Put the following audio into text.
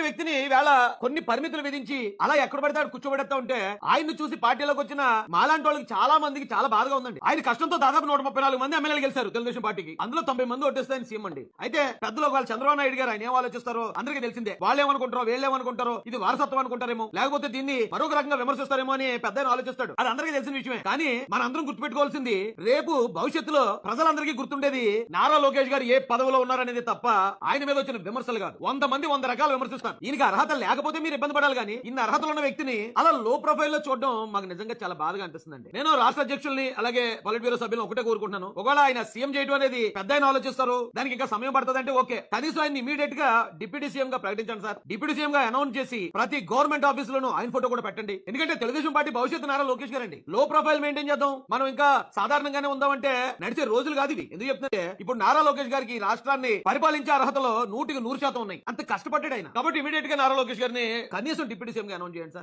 అలాంటి వ్యక్తిని వేళ కొన్ని పరిమితులు విధించి అలా ఎక్కడ పడితే అక్కడ కూర్చోబెడతా ఉంటే ఆయన్ని చూసి పార్టీలోకి వచ్చిన మాలాంటి వాళ్ళకి చాలా మందికి చాలా బాధగా ఉందండి. ఆయన కష్టంతో దాదాపు నూట ముప్పై నాలుగు మంది ఎమ్మెల్యేలు గెలిచారు తెలుగుదేశం పార్టీకి. అందులో తొంభై మంది ఓటేస్తాయని సీఎం అండి. అయితే పెద్దలు వాళ్ళు చంద్రబాబు నాయుడు గారు ఆయన ఏం ఆలోచిస్తారో అందరికీ తెలిసిందే. వాళ్ళు ఏమనుకుంటారో వీళ్ళు ఏమనుకుంటారో ఇది వారసత్వం అనుకుంటారేమో లేకపోతే దీన్ని మరొక రకంగా విమర్శిస్తారేమో అని పెద్ద ఆలోచిస్తాడు. అది అందరికీ తెలిసిన విషయమే. కానీ మన అందరం గుర్తుపెట్టుకోవాల్సింది రేపు భవిష్యత్తులో ప్రజలందరికీ గుర్తుండేది నారా లోకేష్ గారు ఏ పదవిలో ఉన్నారనేది తప్ప ఆయన మీద వచ్చిన విమర్శలు కాదు. వంద మంది వంద రకాలు విమర్శిస్తారు. ఈయనకి అర్హత లేకపోతే మీరు ఇబ్బంది పడాలి కానీ ఇన్ని అర్హతలు ఉన్న వ్యక్తిని అలా లో ప్రొఫైల్లో చూడడం మాకు నిజంగా చాలా బాధగా అనిపిస్తుందండి. నేను రాష్ట్ర అధ్యక్షుల్ని అలాగే పొలిట్ బ్యూరో సభ్యులను ఒకటే కోరుకుంటున్నాను. ఒకవేళ ఆయన సీఎం చేయడం అనేది పెద్ద ఆయన ఆలోచిస్తారు దానికి ఇంకా సమయం పడుతుంది అంటే ఓకే. కనీసం ఆయన ఇమీడియట్గా డిప్యూటీ సీఎం గా ప్రకటించండి సార్. డిప్యూటీ సీఎం గా అనౌన్స్ చేసి ప్రతి గవర్నమెంట్ ఆఫీస్ ఆఫీసులోనూ ఆయన ఫోటో కూడా పెట్టండి. ఎందుకంటే తెలుగుదేశం పార్టీ భవిష్యత్తు నారా లోకేష్ గారండి. లో ప్రొఫైల్ మెయింటైన్ చేద్దాం. మనం ఇంకా సాధారణంగానే ఉందామంటే నడిచే రోజులు కాదు ఇవి. ఎందుకు చెప్తుంటే ఇప్పుడు నారా లోకేష్ గారికి రాష్ట్రాన్ని పరిపాలించే అర్హతలో నూటికి నూరు శాతం ఉన్నాయి. అంత కష్టపడ్డాడు ఆయన. కాబట్టి ఇమీడియట్గా నారా లోకేష్ గారిని కనీసం డిప్యూటీ సీఎం గా అనౌన్స్ చేయండి సార్.